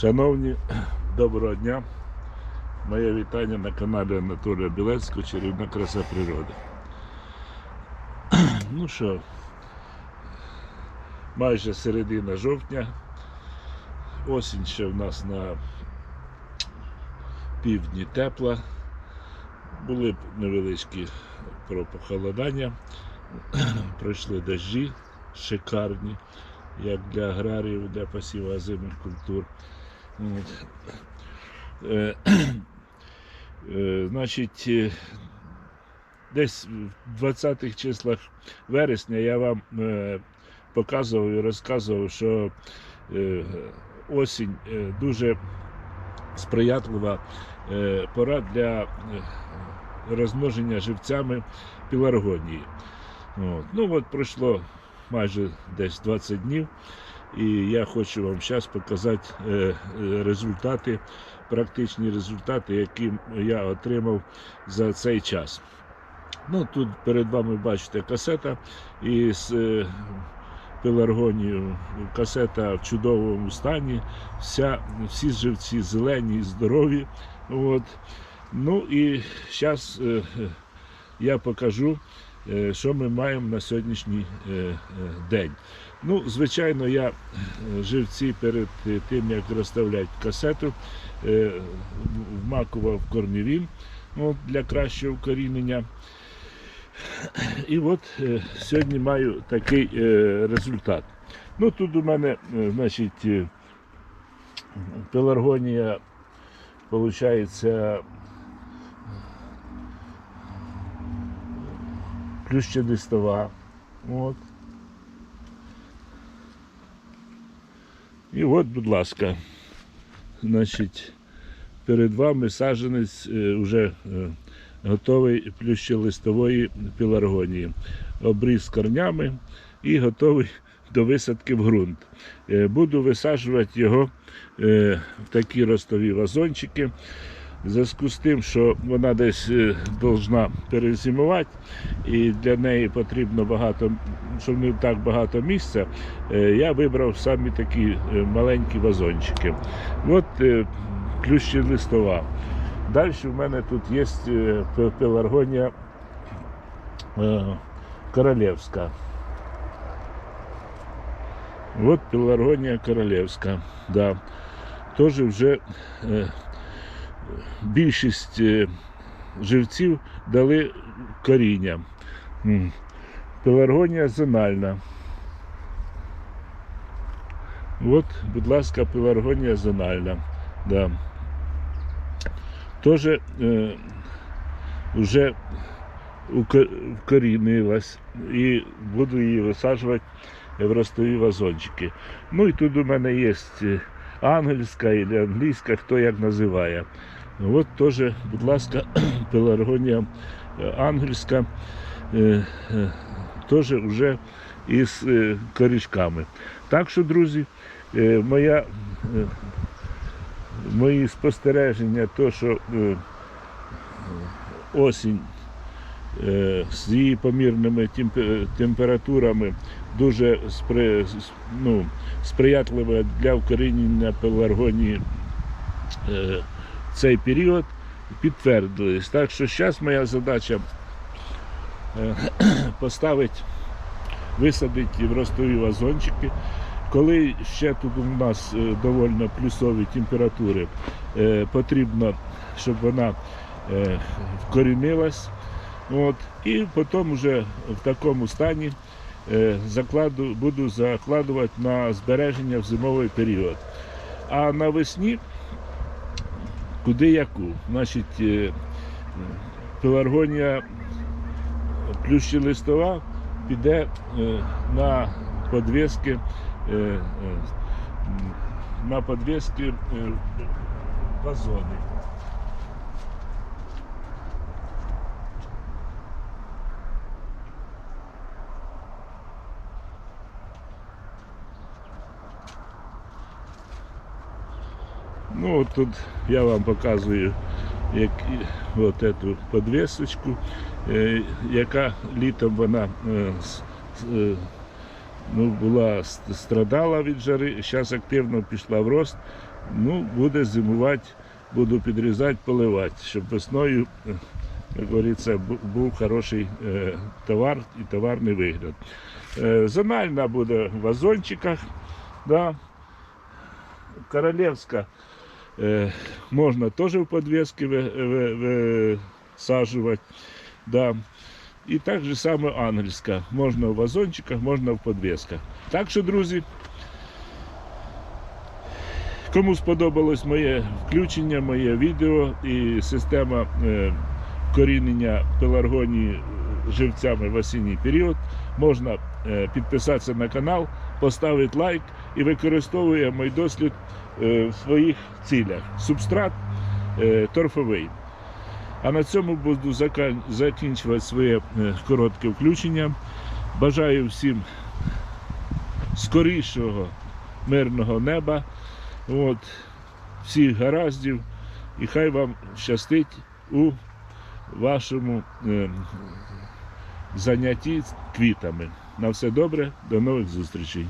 Шановні, доброго дня. Моє вітання на каналі Анатолія Білецького Чарівна краса природи. Ну що, майже середина жовтня. Осінь ще в нас на півдні тепла. Були невеличкі про похолодання. Пройшли дощі шикарні, як для аграріїв, для посіву озимих культур. Е, е, Значить, десь в 20-х числах вересня я вам е, показував і розказував, що е, осінь е, дуже сприятлива пора для розмноження живцями піларгонії. От. Ну от пройшло майже десь 20 днів. І я хочу вам зараз показати е, е, результати, практичні результати, які я отримав за цей час. Ну, тут перед вами бачите касета із е, пеларгонією. Касета в чудовому стані, вся, всі живці зелені, здорові. От. Ну і зараз я покажу, що ми маємо на сьогоднішній день. Ну, звичайно, я е, живці перед е, тим, як розставляти касету, е, вмакував корнівін от, для кращого вкорінення. І от сьогодні маю такий результат. Ну, тут у мене, значить, пеларгонія, виходить, плющелистова. От. І от, будь ласка, значить, перед вами саджанець е, вже е, готовий плющелистової піларгонії. Обріз корнями і готовий до висадки в ґрунт. Е, Буду висаджувати його е, в такі ростові вазончики. В зв'язку з тим, що вона десь е, должна перезимувати, і для неї потрібно багато, щоб не так багато місця, е, я вибрав самі такі е, маленькі вазончики. От е, плющі листова. Далі в мене тут є е, пеларгонія е, королевська. От пеларгонія королевська. Да. Теж вже е, більшість е, живців дали коріння. Пеларгонія зональна. От, будь ласка, пеларгонія зональна. Да. Теж е, вже вкорінилась і буду її висаджувати в ростові вазончики. Ну і тут у мене є е, ангельська або англійська, хто як називає. От теж, будь ласка, пеларгонія е, ангельська, е, е, теж вже із корішками. Так що, друзі, моя, мої спостереження, то, що осінь з її помірними температурами дуже спри, ну, сприятлива для вкорінення пеларгонії е, цей період підтвердились. Так що зараз моя задача е, поставити, висадити в ростові вазончики. Коли ще тут у нас е, довольно плюсові температури, е, потрібно, щоб вона е, вкорінилась. От, і потім вже в такому стані е, закладу, буду закладувати на збереження в зимовий період. А навесні куди яку. Значить, е, пеларгонія плющі листова піде е, на подвески, м, на подвески е, вазони. Ну, от тут я вам показую як, от эту подвесочку, е, яка літом вона е, е, ну, була страдала від жари, зараз активно пішла в рост. Ну, буде зимувати, буду підрізати, поливати, щоб весною, як говориться, був хороший товар і товарний вигляд. Зональна буде в вазончиках. Да. Королевська е, можна теж в подвески ви- ви- Да. І так же саме ангельська. Можна в вазончиках, можна в подвесках. Так що, друзі, кому сподобалось моє включення, моє відео і система е, корінення пеларгонії живцями в осінній період, можна е, підписатися на канал, поставити лайк і використовує мій дослід е, в своїх цілях. Субстрат е, торфовий. А на цьому буду закінчувати своє коротке включення. Бажаю всім скорішого мирного неба, от, всіх гараздів, і хай вам щастить у вашому занятті квітами. На все добре, до нових зустрічей.